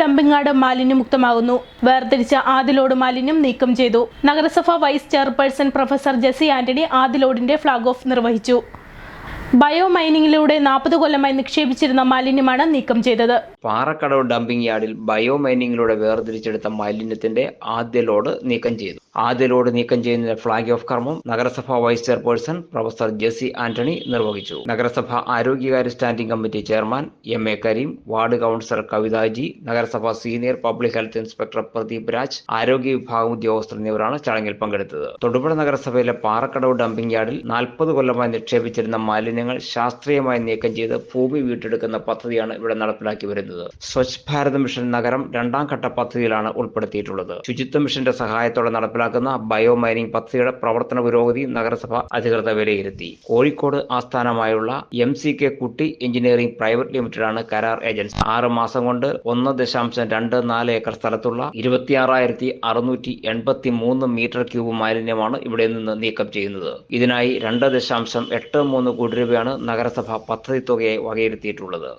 Dumping yard മാലിന്യമുക്തമാകുന്നു വേർതിരിച്ച ആദ്യ load മാലിന്യം നീക്കം ചെയ്തു. നഗരസഭ vice chairperson professor Jessy Antony ആദ്യ ലോഡിന്റെ ഫ്ളാഗ് ഓഫ് നിർവഹിച്ചു. ബയോ മൈനിങ്ങിലൂടെ നാൽപ്പത് കൊല്ലമായി നിക്ഷേപിച്ചിരുന്ന മാലിന്യമാണ് നീക്കം ചെയ്തത്. പാറക്കടവ് ഡംപിംഗ് യാർഡിൽ ബയോ മൈനിങ്ങിലൂടെ വേർതിരിച്ചെടുത്ത മാലിന്യത്തിന്റെ ആദ്യ ലോഡ് നീക്കം ചെയ്തു. ആദ്യ ലോഡ് നീക്കം ചെയ്യുന്ന ഫ്ളാഗ് ഓഫ് കർമ്മം നഗരസഭാ vice chairperson professor Jessy Antony നിർവഹിച്ചു. നഗരസഭാ ആരോഗ്യകാര്യ standing committee chairman M A Kareem ward councillor Kavithaji നഗരസഭാ senior public health inspector Pradeep Raj ആരോഗ്യ വിഭാഗം ഉദ്യോഗസ്ഥർ എന്നിവരാണ് ചടങ്ങിൽ പങ്കെടുത്തത്. തൊടുപുഴ നഗരസഭയിലെ പാറക്കടവ് ഡംപിംഗ് യാർഡിൽ നാൽപ്പത് കൊല്ലമായി നിക്ഷേപിച്ചിരുന്ന മാലിന്യങ്ങൾ ശാസ്ത്രീയമായി നീക്കം ചെയ്ത് ഭൂമി വീട്ടെടുക്കുന്ന പദ്ധതിയാണ് ഇവിടെ നടപ്പിലാക്കി വരുന്നത്. സ്വച്ഛ് ഭാരത് മിഷൻ നഗരം രണ്ടാം ഘട്ട പദ്ധതിയിലാണ് ഉൾപ്പെടുത്തിയിട്ടുള്ളത്. ശുചിത്വ മിഷന്റെ സഹായത്തോടെ നടപ്പിലാക്കുന്ന ബയോ മൈനിങ് പദ്ധതിയുടെ പ്രവർത്തന പുരോഗതി നഗരസഭ അധികൃതർ വിലയിരുത്തി. കോഴിക്കോട് ആസ്ഥാനമായുള്ള M C K Kutty engineering private limited ആണ് കരാർ ഏജൻസി. ആറ് മാസം കൊണ്ട് ഒന്ന് ദശാംശം രണ്ട് നാല് ഏക്കർ സ്ഥലത്തുള്ള ഇരുപത്തിയാറായിരത്തി അറുന്നൂറ്റി എൺപത്തി മൂന്ന് മീറ്റർ ക്യൂബ് മാലിന്യമാണ് ഇവിടെ നിന്ന് നീക്കം ചെയ്യുന്നത്. ഇതിനായി രണ്ട് ദശാംശം എട്ട് മൂന്ന് കോടി രൂപയാണ് നഗരസഭ പദ്ധതി തുകയായി വകയിരുത്തിയിട്ടുള്ളത്.